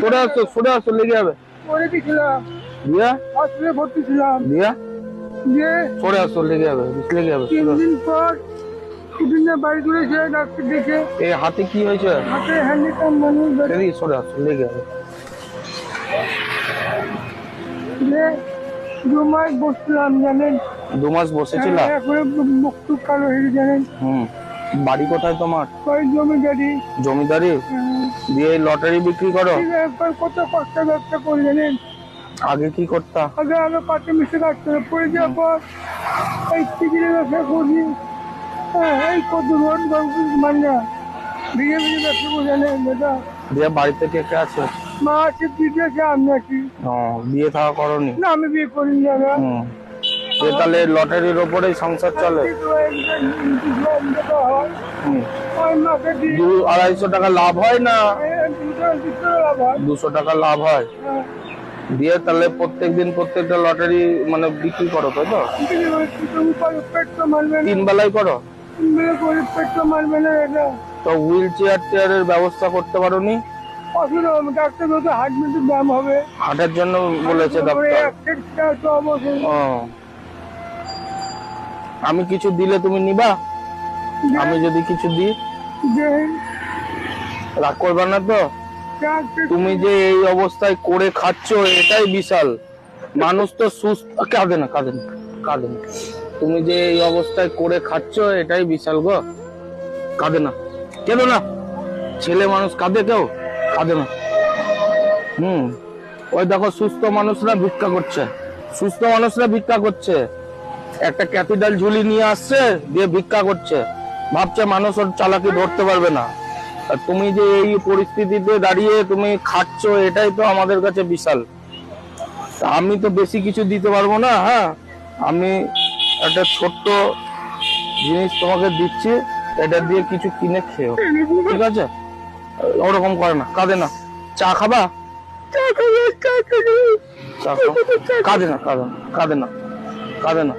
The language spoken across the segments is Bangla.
সরে আসো সরে আসো লেগে যাবে। পরে গেছিলাম দিয়া হসপিটালে ভর্তি ছিলাম। দিয়া দিয়ে সরে আসো লেগে যাবে লেগে যাবে তিন দিন পর বিভিন্ন বাড়ি করেছে ডাক্তার দেখে এই হাতে কি হয়েছে? হাতে হ্যান্ডিক্যাপ মানুষ এদিকে সরে আসো লেগে যাবে। দিয়ে দু মাস বসছিলাম জানেন? দু মাস বসেছিলা? এখন মুখ টুক কালো হয়ে জানেন? হুম। বাড়ি কোথায় তোমার? জমিদারি। জমিদারি? দিয়ে লটারি বিক্রি করো? কত কষ্ট ব্যবসা করে জানেন? আগে কি করতা? আগে আগে পাটে মিশে কাটতে হবে। পড়ে যাওয়ার পর এই টিকিটের ব্যবসা করি। হ্যাঁ এই কত রোড মান্না ভিড়ে ভিড়ে ব্যবসা করে জানেন দাদা? দিয়ে বাড়িতে কে কে আছে? মা আছে দিদি আছে আমি আছি। বিয়ে থাকা করনি? না আমি বিয়ে করিনি দাদা। দিয়ে তাহলে লটারির ওপরেই সংসার চলে। দু আড়াইশো টাকা লাভ হয় না? দুশো টাকা লাভ হয়। দিয়ে তাহলে প্রত্যেকদিন প্রত্যেকটা লটারি মানে বিক্রি করো তাই তো? তিন বেলায় করো? তো হুইল চেয়ার টেয়ারের ব্যবস্থা করতে পারো নি ডাক্তার হার্ট মিনিটের হবে। হাটের জন্য বলেছে ডাক্তার। আমি কিছু দিলে তুমি নিবা? আমি যদি কিছু দিই? রাগ করবে না তো? তুমি যে এই অবস্থায় করে খাচ্ছ এটাই বিশাল। মানুষ তো সুস্থ কাঁদে না কাঁদে না কাঁদে না। তুমি যে এই অবস্থায় করে খাচ্ছ এটাই বিশাল গো। কাঁদে না। কেন না। ছেলে মানুষ কাঁদে কেউ? কাঁদে না। হুম। ওই দেখো সুস্থ মানুষরা ভিক্ষা করছে। সুস্থ মানুষরা ভিক্ষা করছে। একটা ক্যাপিটাল ঝুলি নিয়ে আসছে দিয়ে ভিক্ষা করছে। ভাবছে মানুষ ওর চালাকি ধরতে পারবে না। আর তুমি যে এই পরিস্থিতিতে দাঁড়িয়ে তুমি খাচ্ছ এটাই তো আমাদের কাছে বিশাল। আমি তো বেশি কিছু দিতে পারব না হ্যাঁ? আমি একটা ছোট্ট জিনিস তোমাকে দিচ্ছি এটা দিয়ে কিছু কিনে খেও। ঠিক আছে? ওরকম করে না কাঁদে না। চা খাবা? কাঁদে না কাঁদে না কাঁদে না কাঁদে না।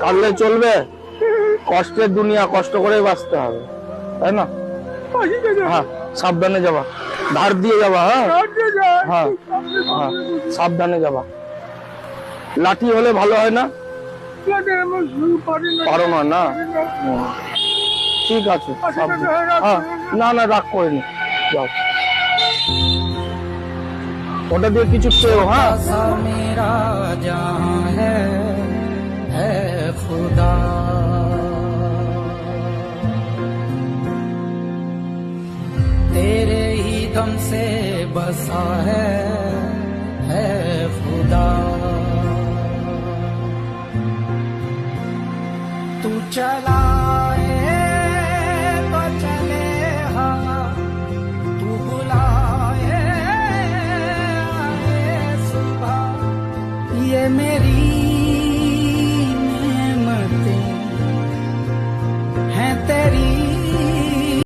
কাঁদলে চলবে। কষ্টের দুনিয়া, কষ্ট করে বাঁচতে হবে। তাই না? হ্যাঁ সাবধানে যাবা। ধার দিয়ে যাবা হ্যাঁ? হ্যাঁ হ্যাঁ সাবধানে যাবা। লাঠি হলে ভালো হয় না? পারো না না? ঠিক আছে হ্যাঁ না না, রাগ করিনি যাও। ওটা দিয়ে কিছু খেয়েও হ্যাঁ? खुदा। तेरे ही दम से बसा है है खुदा। तू चलाए